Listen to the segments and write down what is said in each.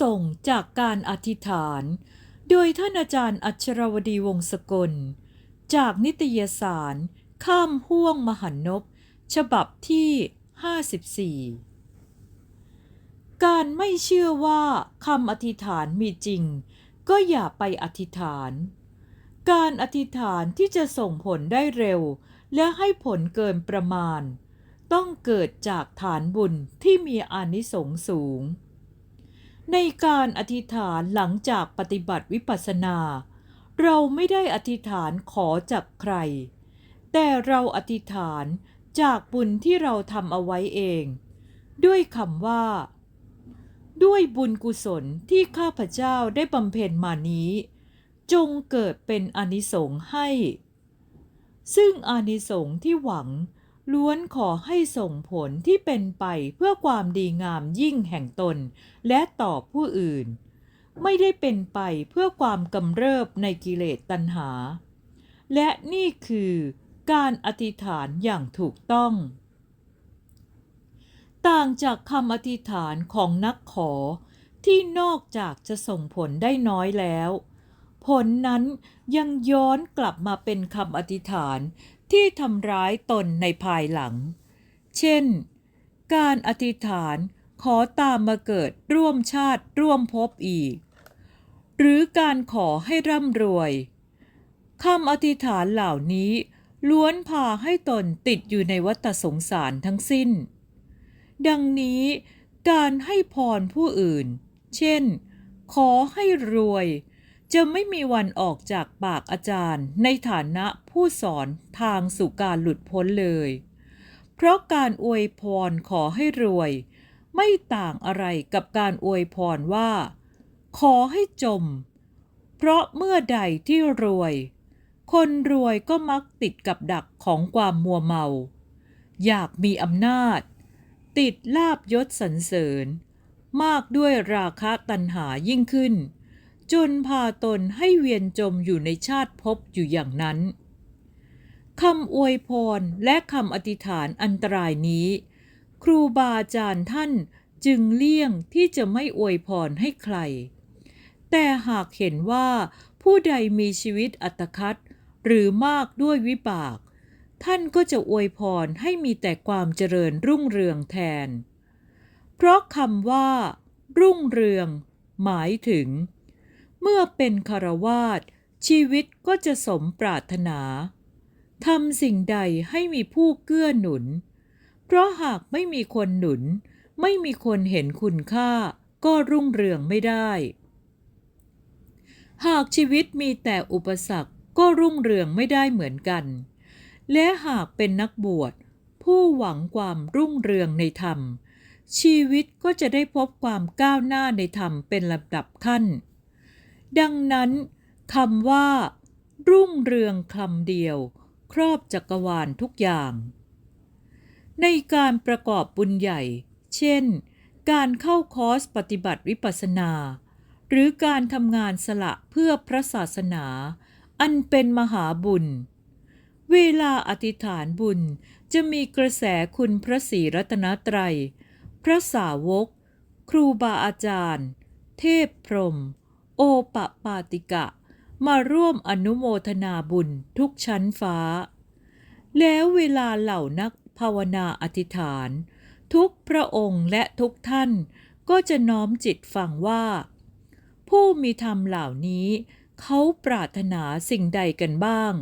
ส่งจากการอธิษฐาน โดยท่านอาจารย์อัชรวดีวงศกล จากนิตยสาร ข้ามห่วงมหันนบฉบับที่ 54 การไม่เชื่อว่าคำอธิษฐานมีจริง ก็อย่าไปอธิษฐาน การอธิษฐานที่จะส่งผลได้เร็ว และให้ผลเกินประมาณ ต้องเกิดจากฐานบุญที่มีอานิสงส์สูง ในการอธิษฐานหลังจากปฏิบัติวิปัสสนา เราไม่ได้อธิษฐานขอจากใคร แต่เราอธิษฐานจากบุญที่เราทำเอาไว้เอง ด้วยคำว่า ด้วยบุญกุศลที่ข้าพเจ้าได้บำเพ็ญมานี้ จงเกิดเป็นอนิสงส์ให้ ซึ่งอนิสงส์ที่หวัง ล้วนขอให้ส่งผลที่เป็นไปเพื่อความดีงามยิ่งแห่งตน และต่อผู้อื่น ไม่ได้เป็นไปเพื่อความกำเริบในกิเลสตัณหา และนี่คือการอธิษฐานอย่างถูกต้อง ต่างจากคำอธิษฐานของนักขอที่นอกจากจะส่งผลได้น้อยแล้ว ผลนั้นยังย้อนกลับมาเป็นคำอธิษฐาน ที่ทำร้ายตนในภายหลัง เช่น การอธิษฐานขอตามมาเกิดร่วมชาติร่วมภพอีก หรือการขอให้ร่ำรวยคำอธิษฐานเหล่านี้ล้วนพาให้ตนติดอยู่ในวัฏสงสารทั้งสิ้น ดังนี้การให้พรผู้อื่น เช่น ขอให้รวย จะไม่มีวันออกจากปากอาจารย์ในฐานะผู้สอนทางสู่การหลุดพ้นเลย เพราะการอวยพรขอให้รวย ไม่ต่างอะไรกับการอวยพรว่า ขอให้จม เพราะเมื่อใดที่รวย คนรวยก็มักติดกับดักของความมัวเมา อยากมีอำนาจ ติดลาบยศสรรเสริญ มากด้วยราคะตัณหายิ่งขึ้น จนพาตนให้เวียนจมอยู่ในชาติภพอยู่อย่างนั้นคำอวยพรและคำอธิษฐานอันตรายนี้ ครูบาอาจารย์ท่านจึงเลี่ยงที่จะไม่อวยพรให้ใคร แต่หากเห็นว่าผู้ใดมีชีวิตอัตคัดหรือมากด้วยวิบาก ท่านก็จะอวยพรให้มีแต่ความเจริญรุ่งเรืองแทน เพราะคำว่า รุ่งเรือง หมายถึง เมื่อเป็นคารวาสชีวิตก็จะสมปรารถนาทำสิ่งใดให้มีผู้เกื้อหนุน เพราะหากไม่มีคนหนุน ไม่มีคนเห็นคุณค่า ก็รุ่งเรืองไม่ได้ หากชีวิตมีแต่อุปสรรคก็รุ่งเรืองไม่ได้เหมือนกัน และหากเป็นนักบวช ผู้หวังความรุ่งเรืองในธรรม ชีวิตก็จะได้พบความก้าวหน้าในธรรมเป็นลำดับขั้น ดังนั้นคำว่า รุ่งเรืองคำเดียว ครอบจักรวาลทุกอย่าง ในการประกอบบุญใหญ่ เช่น การเข้าคอร์สปฏิบัติวิปัสนา หรือการทำงานสละเพื่อพระศาสนา อันเป็นมหาบุญ เวลาอธิษฐานบุญจะมีกระแสคุณพระศรีรัตนตรัย พระสาวก ครูบาอาจารย์ เทพพรหม โอปะปาติกะ มาร่วมอนุโมทนาบุญทุกชั้นฟ้า แล้วเวลาเหล่านักภาวนาอธิษฐาน ทุกพระองค์และทุกท่านก็จะน้อมจิตฟังว่า ผู้มีธรรมเหล่านี้ เขาปรารถนาสิ่งใดกันบ้าง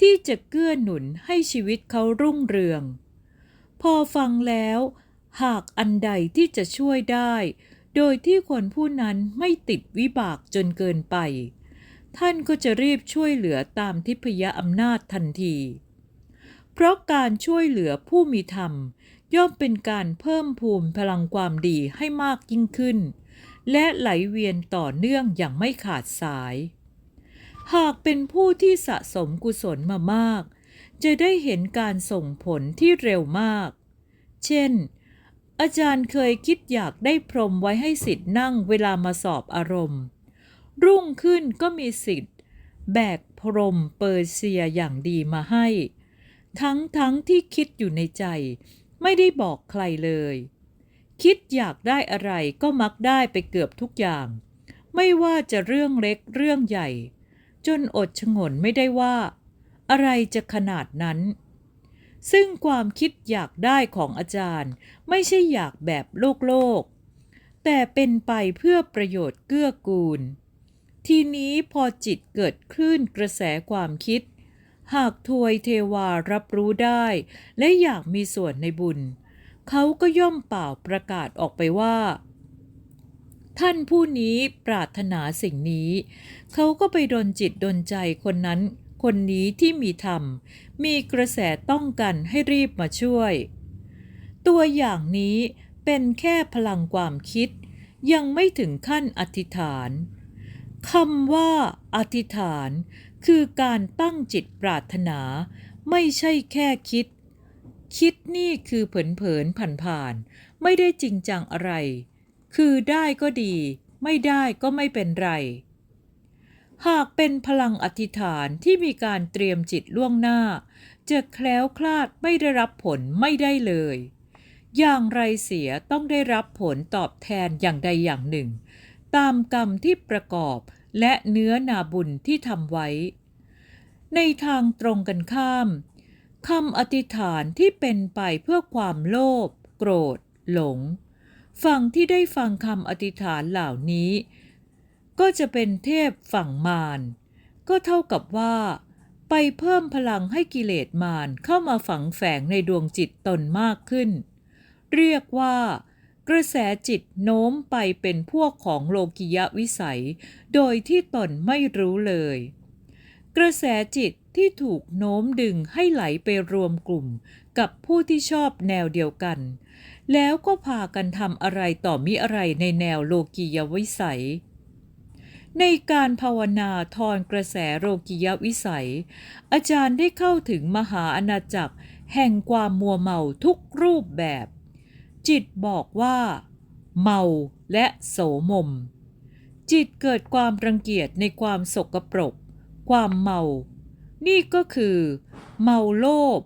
ที่จะเกื้อหนุนให้ชีวิตเขารุ่งเรือง พอฟังแล้ว หากอันใดที่จะช่วยได้ โดยที่คนผู้นั้นไม่ติดวิบากจนเกินไป ท่านก็จะรีบช่วยเหลือตามทิพยอำนาจทันที เพราะการช่วยเหลือผู้มีธรรม ย่อมเป็นการเพิ่มภูมิพลังความดีให้มากยิ่งขึ้น และไหลเวียนต่อเนื่องอย่างไม่ขาดสาย หากเป็นผู้ที่สะสมกุศลมามาก จะได้เห็นการส่งผลที่เร็วมาก เช่น อาจารย์เคยคิดอยากได้พรมไว้ให้สิทธิ์นั่งเวลามาสอบอารมณ์ รุ่งขึ้นก็มีสิทธิ์ แบกพรมเปอร์เซียอย่างดีมาให้ ทั้งทั้งที่คิดอยู่ในใจ ไม่ได้บอกใครเลย คิดอยากได้อะไรก็มักได้ไปเกือบทุกอย่าง ไม่ว่าจะเรื่องเล็กเรื่องใหญ่ จนอดชงนไม่ได้ว่า อะไรจะขนาดนั้น ซึ่งความคิดอยากได้ของอาจารย์ ไม่ใช่อยากแบบโลกโลก แต่เป็นไปเพื่อประโยชน์เกื้อกูล ทีนี้พอจิตเกิดคลื่นกระแสความคิด หากทวยเทวารับรู้ได้ และอยากมีส่วนในบุญ เขาก็ย่อมเป่าประกาศออกไปว่า ท่านผู้นี้ปรารถนาสิ่งนี้ เขาก็ไปดนจิตดนใจคนนั้น คนนี้ที่มีธรรม มีกระแสต้องกันให้รีบมาช่วย ตัวอย่างนี้เป็นแค่พลังความคิด ยังไม่ถึงขั้นอธิษฐานคำว่าอธิษฐานคือการตั้งจิตปรารถนา ไม่ใช่แค่คิด คิดนี่คือเผินๆผ่านๆไม่ได้จริงจังอะไร คือได้ก็ดี ไม่ได้ก็ไม่เป็นไร หากเป็นพลังอธิษฐานที่มีการเตรียมจิตล่วงหน้า จะแคล้วคลาดไม่ได้รับผลไม่ได้เลย อย่างไรเสียต้องได้รับผลตอบแทนอย่างใดอย่างหนึ่ง ตามกรรมที่ประกอบและเนื้อนาบุญที่ทำไว้ ในทางตรงกันข้ามคำอธิษฐานที่เป็นไปเพื่อความโลภโกรธ หลง ฝั่งที่ได้ฟังคำอธิษฐานเหล่านี้ ก็จะเป็นเทพฝั่งมารก็เท่ากับว่า ไปเพิ่มพลังให้กิเลสมารเข้ามาฝังแฝงในดวงจิตตนมากขึ้น เรียกว่ากระแสจิตโน้มไปเป็นพวกของโลกิยะวิสัย โดยที่ตนไม่รู้เลย กระแสจิตที่ถูกโน้มดึงให้ไหลไปรวมกลุ่มกับผู้ที่ชอบแนวเดียวกัน แล้วก็พากันทำอะไรต่อมิอะไรในแนวโลกียวิสัย ในการภาวนาทอนกระแสโลกียวิสัย อาจารย์ได้เข้าถึงมหาอาณาจักรแห่งความมัวเมาทุกรูปแบบ จิตบอกว่า เมาและโสมม จิตเกิดความรังเกียจในความสกปรก ความเมา นี่ก็คือ เมาโลภ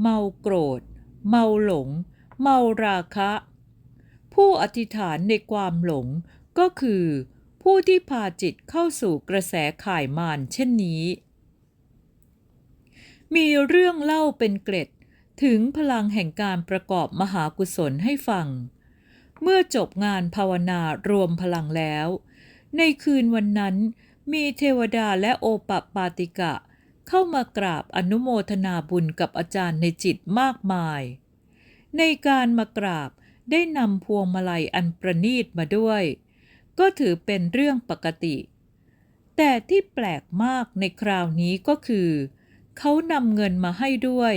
เมาโกรธ เมาหลง เมาราคะ ผู้อธิษฐานในความหลงก็คือ ผู้ที่พาจิตเข้าสู่กระแสข่ายมารเช่นนี้ มีเรื่องเล่าเป็นเกร็ดถึงพลังแห่งการประกอบมหากุศลให้ฟัง เมื่อจบงานภาวนารวมพลังแล้ว ในคืนวันนั้นมีเทวดาและโอปปาติกะ เข้ามากราบอนุโมทนาบุญกับอาจารย์ในจิตมากมาย ในการมากราบได้นำพวงมาลัยอันประณีตมาด้วย ก็ถือเป็นเรื่องปกติ แต่ที่แปลกมากในคราวนี้ก็คือ เขานำเงินมาให้ด้วย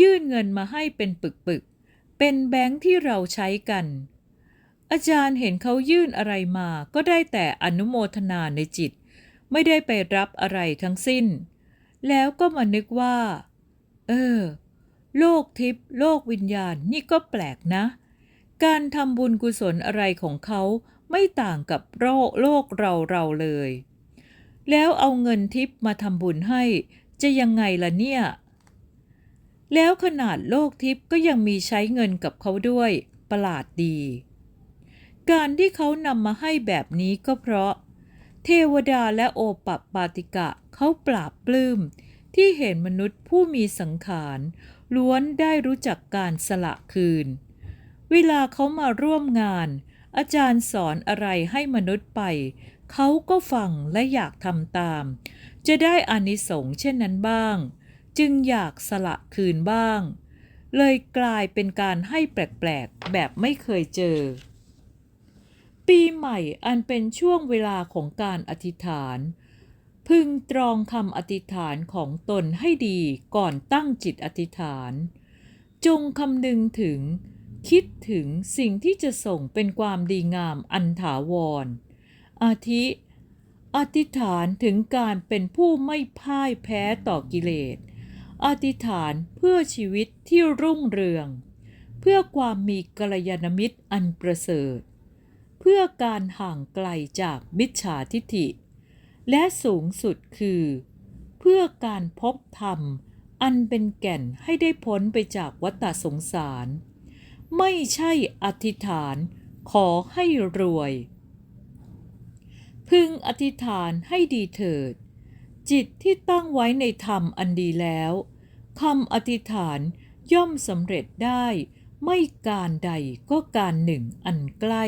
ยื่นเงินมาให้เป็นปึกๆ เป็นแบงค์ที่เราใช้กัน อาจารย์เห็นเขายื่นอะไรมาก็ได้แต่อนุโมทนาในจิต ไม่ได้ไปรับอะไรทั้งสิ้น แล้วก็มานึกว่า เออ โลกทิพย์โลกวิญญาณนี่ก็แปลกนะการทำบุญกุศลอะไรของเขา ไม่ต่างกับโลกโลกเราเราเลย แล้วเอาเงินทิพมาทำบุญให้จะยังไงล่ะเนี่ย แล้วขนาดโลกทิพย์ก็ยังมีใช้เงินกับเขาด้วยประหลาดดี การที่เขานำมาให้แบบนี้ก็เพราะ เทวดาและโอปปปาติกะเขาปราบปลื้มที่เห็นมนุษย์ผู้มีสังขารล้วนได้รู้จักการสละคืน เวลาเขามาร่วมงาน อาจารย์สอนอะไรให้มนุษย์ไป เขาก็ฟังและอยากทำตาม จะได้อานิสงส์เช่นนั้นบ้าง จึงอยากสละคืนบ้าง เลยกลายเป็นการให้แปลกๆ แบบไม่เคยเจอ ปีใหม่อันเป็นช่วงเวลาของการอธิษฐาน พึงตรองคำอธิษฐานของตนให้ดีก่อนตั้งจิตอธิษฐาน จงคำนึงถึง คิดถึงสิ่งที่จะส่งเป็นความดีงามอันถาวร อาทิ อธิษฐานถึงการเป็นผู้ไม่พ่ายแพ้ต่อกิเลส อธิษฐานเพื่อชีวิตที่รุ่งเรือง เพื่อความมีกัลยาณมิตรอันประเสริฐ เพื่อการห่างไกลจากมิจฉาทิฐิ และสูงสุดคือ เพื่อการพบธรรมอันเป็นแก่นให้ได้พ้นไปจากวัฏสงสาร ไม่ใช่อธิษฐาน ขอให้รวย พึงอธิษฐานให้ดีเถิด จิตที่ตั้งไว้ในธรรมอันดีแล้วคำอธิษฐานย่อมสำเร็จได้ ไม่การใดก็การหนึ่งอันใกล้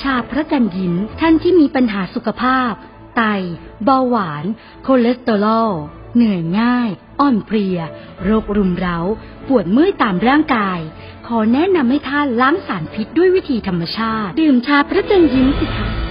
ชาพระจันทร์หญินท่านที่มีปัญหาสุขภาพ ไตเบาหวานคอเลสเตอรอล เหนื่อยง่าย อ่อนเพลีย โรครุมเร้า ปวดเมื่อยตามร่างกาย ขอแนะนำให้ท่านล้างสารพิษด้วยวิธีธรรมชาติ ดื่มชาพระจันทร์หญินสิคะ